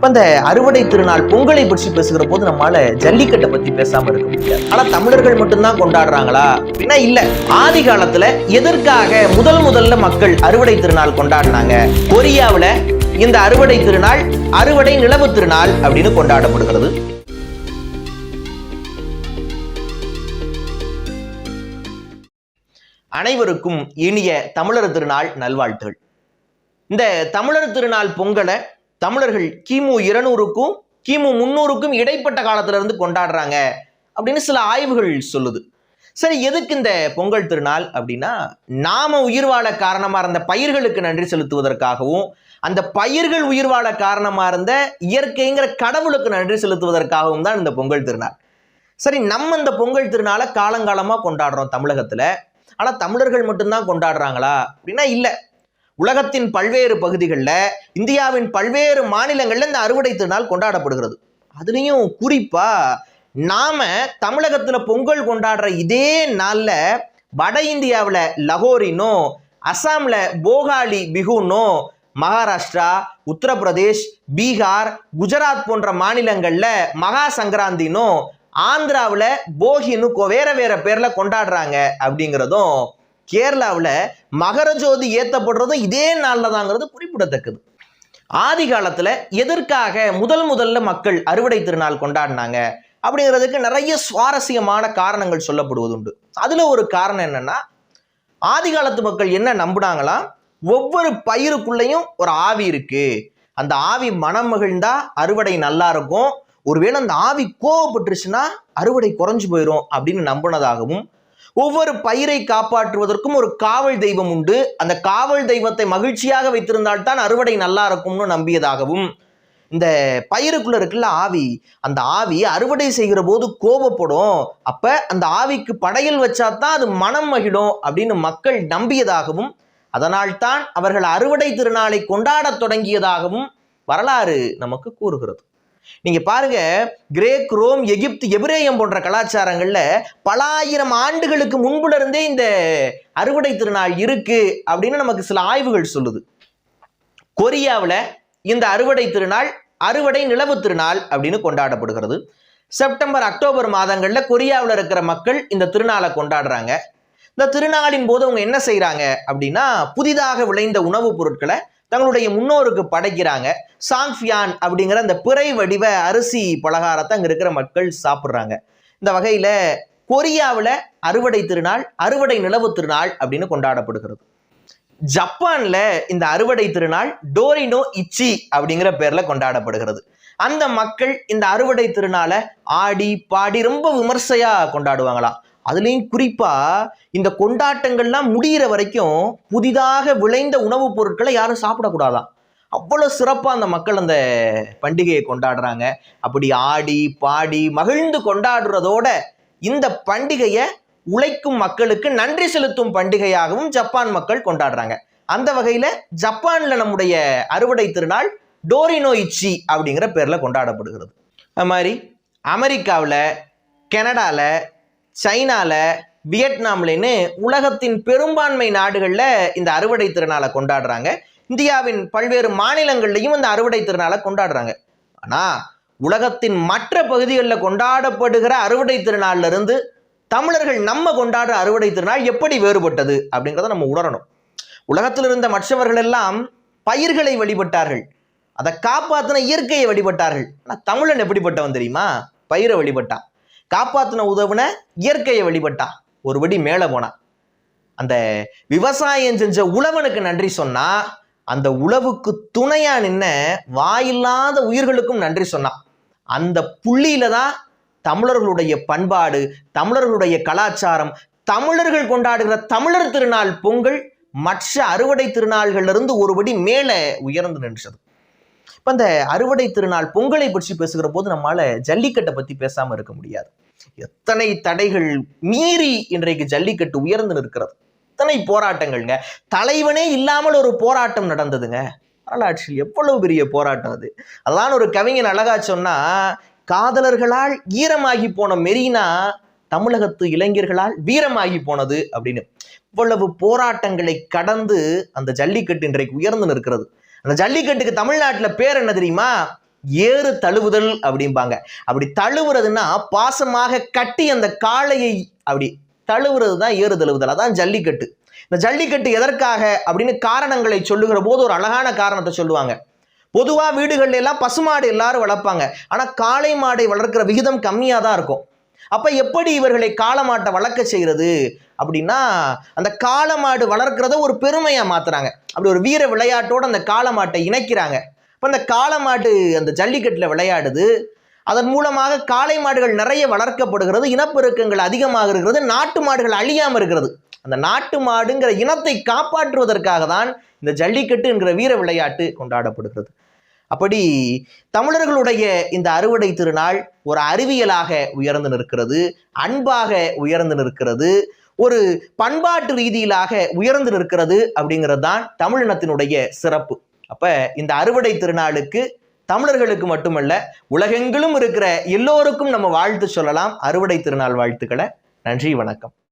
இப்ப இந்த அறுவடை திருநாள் பொங்கலை பற்றி பேசுகிற போது நம்மால ஜல்லிக்கட்டை பத்தி பேசாம இருக்க முடியாது. ஆனா தமிழர்கள் மட்டும்தான் கொண்டாடுறாங்களா? அப்படின்னா இல்ல. ஆதி காலத்துல எதற்காக முதல் முதல்ல மக்கள் அறுவடை திருநாள் கொண்டாடினாங்க? கொரியாவுல இந்த அறுவடை திருநாள் அறுவடை நிலவு திருநாள் அப்படின்னு கொண்டாடப்படுகிறது. அனைவருக்கும் இனிய தமிழர் திருநாள் நல்வாழ்த்துகள். இந்த தமிழர் திருநாள் பொங்கலை தமிழர்கள் கிமு இருநூறுக்கும் கிமு முன்னூறுக்கும் இடைப்பட்ட காலத்திலிருந்து கொண்டாடுறாங்க அப்படின்னு சில ஆய்வுகள் சொல்லுது. சரி எதுக்கு இந்த பொங்கல் திருநாள் அப்படின்னா நாம உயிர் வாழ காரணமாக இருந்த பயிர்களுக்கு நன்றி செலுத்துவதற்காகவும் அந்த பயிர்கள் உயிர் வாழ காரணமாக இருந்த இயற்கைங்கிற கடவுளுக்கு நன்றி செலுத்துவதற்காகவும் தான் இந்த பொங்கல் திருநாள். சரி நம்ம இந்த பொங்கல் திருநாளை காலங்காலமாக கொண்டாடுறோம் தமிழகத்தில். ஆனால் தமிழர்கள் மட்டும்தான் கொண்டாடுறாங்களா? அப்படின்னா இல்லை. உலகத்தின் பல்வேறு பகுதிகளில் இந்தியாவின் பல்வேறு மாநிலங்களில் இந்த அறுவடை திருநாள் கொண்டாடப்படுகிறது. அதுலேயும் குறிப்பாக நாம் தமிழகத்தில் பொங்கல் கொண்டாடுற இதே நாளில் வட இந்தியாவில் லகோரினும் அஸ்ஸாமில் போகாலி பிகுன்னும் மகாராஷ்டிரா உத்தரப்பிரதேஷ் பீகார் குஜராத் போன்ற மாநிலங்களில் மகா சங்கராந்தினும் ஆந்திராவில் போகின்னு வேற வேற பேரில் கொண்டாடுறாங்க அப்படிங்கிறதும் கேரளாவில் மகரஜோதி ஏற்றப்படுறதும் இதே நாளில் தாங்கிறது குறிப்பிடத்தக்கது. ஆதி காலத்தில் எதற்காக முதல் முதல்ல மக்கள் அறுவடை திருநாள் கொண்டாடினாங்க அப்படிங்கிறதுக்கு நிறைய சுவாரஸ்யமான காரணங்கள் சொல்லப்படுவது உண்டு ஒரு காரணம் என்னென்னா ஆதி காலத்து மக்கள் என்ன நம்புனாங்களாம் ஒவ்வொரு பயிருக்குள்ளேயும் ஒரு ஆவி இருக்குது அந்த ஆவி மனம் மகிழ்ந்தா அறுவடை நல்லா இருக்கும். ஒருவேளை அந்த ஆவி கோவப்பட்டுருச்சுன்னா அறுவடை குறைஞ்சு போயிடும் அப்படின்னு நம்பினதாகவும் ஒவ்வொரு பயிரை காப்பாற்றுவதற்கும் ஒரு காவல் தெய்வம் உண்டு. அந்த காவல் தெய்வத்தை மகிழ்ச்சியாக வைத்திருந்தால்தான் அறுவடை நல்லா இருக்கும்னு நம்பியதாகவும். இந்த பயிருக்குள்ள இருக்குல்ல ஆவி அந்த ஆவி அறுவடை செய்கிற போது கோபப்படும். அப்ப அந்த ஆவிக்கு படையல் வச்சாதான் அது மனம் மகிழும் அப்படின்னு மக்கள் நம்பியதாகவும் அதனால்தான் அவர்கள் அறுவடை திருநாளை கொண்டாடத் தொடங்கியதாகவும் வரலாறு நமக்கு கூறுகிறது. நீங்க பாருங்க கிரேக் ரோம் எகிப்து எபிரேயம் போன்ற கலாச்சாரங்களில் பல ஆயிரம் ஆண்டுகளுக்கு முன்புல இருந்தே இந்த அறுவடை திருநாள் இருக்கு அப்படின்னு நமக்கு சில ஆய்வுகள் சொல்லுது. கொரியாவில் இந்த அறுவடை திருநாள் அறுவடை நிலவு திருநாள் அப்படின்னு கொண்டாடப்படுகிறது. செப்டம்பர் அக்டோபர் மாதங்களில் கொரியாவில் இருக்கிற மக்கள் இந்த திருநாளை கொண்டாடுறாங்க. இந்த திருநாளின் போது அவங்க என்ன செய்கிறாங்க அப்படின்னா புதிதாக விளைந்த உணவுப் பொருட்களை தங்களுடைய முன்னோருக்கு படைக்கிறாங்க. சாங்ஃபியான் அப்படிங்கிற அந்த பிறை வடிவ அரிசி பலகாரத்தை அங்கே இருக்கிற மக்கள் சாப்பிட்றாங்க. இந்த வகையில் கொரியாவில் அறுவடை திருநாள் அறுவடை நிலவு திருநாள் அப்படின்னு கொண்டாடப்படுகிறது. ஜப்பான்ல இந்த அறுவடை திருநாள் டோரினோ இச்சி அப்படிங்கிற பேர்ல கொண்டாடப்படுகிறது. அந்த மக்கள் இந்த அறுவடை திருநாளை ஆடி பாடி ரொம்ப விமர்சையா கொண்டாடுவாங்களாம். அதுலேயும் குறிப்பாக இந்த கொண்டாட்டங்கள்லாம் முடிகிற வரைக்கும் புதிதாக விளைந்த உணவுப் பொருட்களை யாரும் சாப்பிடக்கூடாதான். அவ்வளோ சிறப்பாக அந்த மக்கள் அந்த பண்டிகையை கொண்டாடுறாங்க. அப்படி ஆடி பாடி மகிழ்ந்து கொண்டாடுறதோட இந்த பண்டிகையை உழைக்கும் மக்களுக்கு நன்றி செலுத்தும் பண்டிகையாகவும் ஜப்பான் மக்கள் கொண்டாடுறாங்க. அந்த வகையில் ஜப்பானில் நம்முடைய அறுவடை திருநாள் டோரினோ இச்சி அப்படிங்கிற பேரில் கொண்டாடப்படுகிறது. அது மாதிரி அமெரிக்காவில் கனடாவில் சைனால வியட்நாம்லன்னு உலகத்தின் பெரும்பான்மை நாடுகளில் இந்த அறுவடை திருநாளை கொண்டாடுறாங்க. இந்தியாவின் பல்வேறு மாநிலங்கள்லையும் இந்த அறுவடை திருநாளை கொண்டாடுறாங்க. ஆனால் உலகத்தின் மற்ற பகுதிகளில் கொண்டாடப்படுகிற அறுவடை திருநாள்ல இருந்து தமிழர்கள் நம்ம கொண்டாடுற அறுவடை திருநாள் எப்படி வேறுபட்டது அப்படிங்கிறத நம்ம உணரணும். உலகத்தில் இருந்த மற்றவர்கள் எல்லாம் பயிர்களை வழிபட்டார்கள். அதை காப்பாற்றின இயற்கையை வழிபட்டார்கள். ஆனால் தமிழன் எப்படிப்பட்டவன் தெரியுமா? பயிரை வழிபட்டான். காப்பாத்தின உதவுன இயற்கையை வழிபட்டான் ஒருபடி மேலே போனான் அந்த விவசாயம் செஞ்ச உழவனுக்கு நன்றி சொன்னா அந்த உழவுக்கு துணையா நின்ன வாயில்லாத உயிர்களுக்கும் நன்றி சொன்னான் அந்த புள்ளியில தான் தமிழர்களுடைய பண்பாடு தமிழர்களுடைய கலாச்சாரம் தமிழர்கள் கொண்டாடுகிற தமிழர் திருநாள் பொங்கல் மற்ற அறுவடை திருநாள்கள்ல இருந்து ஒருபடி மேலே உயர்ந்து நின்றது. இப்ப இந்த அறுவடை திருநாள் பொங்கலை பற்றி பேசுகிற போது நம்மால ஜல்லிக்கட்டை பத்தி பேசாம இருக்க முடியாது. எத்தனை தடைகள் மீறி இன்றைக்கு ஜல்லிக்கட்டு உயர்ந்து நிற்கிறது? எத்தனை போராட்டங்கள்ங்க. தலைவனே இல்லாமல் ஒரு போராட்டம் நடந்ததுங்க. வரலாற்றில் எவ்வளவு பெரிய போராட்டம் அது? அதான் ஒரு கவிஞன் அழகா சொன்னா காதலர்களால் ஈரமாகி போன மெரினா தமிழகத்து இளைஞர்களால் வீரமாகி போனது அப்படின்னு. இவ்வளவு போராட்டங்களை கடந்து அந்த ஜல்லிக்கட்டு இன்றைக்கு உயர்ந்து நிற்கிறது. அந்த ஜல்லிக்கட்டுக்கு தமிழ்நாட்டில் பேர் என்ன தெரியுமா? ஏறு தழுவுதல் அப்படிம்பாங்க. அப்படி தழுவுறதுன்னா பாசமாக கட்டி அந்த காளையை அப்படி தழுவுறது தான் ஏறு தழுவுதல். அதான் ஜல்லிக்கட்டு. இந்த ஜல்லிக்கட்டு எதற்காக அப்படின்னு காரணங்களை சொல்லுகிற போது ஒரு அழகான காரணத்தை சொல்லுவாங்க. பொதுவாக வீடுகள்ல எல்லாம் பசுமாடு எல்லாரும் வளர்ப்பாங்க. ஆனால் காளை மாடை வளர்க்கிற விகிதம் கம்மியாக தான் இருக்கும். அப்போ எப்படி இவர்களை காளை மாட்டை வளர்க்க செய்கிறது அப்படின்னா அந்த காளை மாடு ஒரு பெருமையாக மாற்றுறாங்க அப்படி ஒரு வீர விளையாட்டோடு அந்த காளை மாட்டை இணைக்கிறாங்க. இப்போ அந்த காளை மாடு அந்த ஜல்லிக்கட்டில் விளையாடுது. அதன் மூலமாக காளை மாடுகள் நிறைய வளர்க்கப்படுகிறது இனப்பெருக்கங்கள் அதிகமாக இருக்கிறது நாட்டு மாடுகள் அழியாமல் இருக்கிறது. அந்த நாட்டு மாடுங்கிற இனத்தை காப்பாற்றுவதற்காக தான் இந்த ஜல்லிக்கட்டு என்கிற வீர விளையாட்டு கொண்டாடப்படுகிறது. அப்படி தமிழர்களுடைய இந்த அறுவடை திருநாள் ஒரு அறிவியலாக உயர்ந்து நிற்கிறது அன்பாக உயர்ந்து நிற்கிறது ஒரு பண்பாட்டு ரீதியிலாக உயர்ந்து நிற்கிறது அப்படிங்கிறது தான் தமிழினத்தினுடைய சிறப்பு. அப்போ இந்த அறுவடை திருநாளுக்கு தமிழர்களுக்கு மட்டுமல்ல உலகெங்கிலும் இருக்கிற எல்லோருக்கும் நம்ம வாழ்த்து சொல்லலாம். அறுவடை திருநாள் வாழ்த்துக்களை. நன்றி வணக்கம்.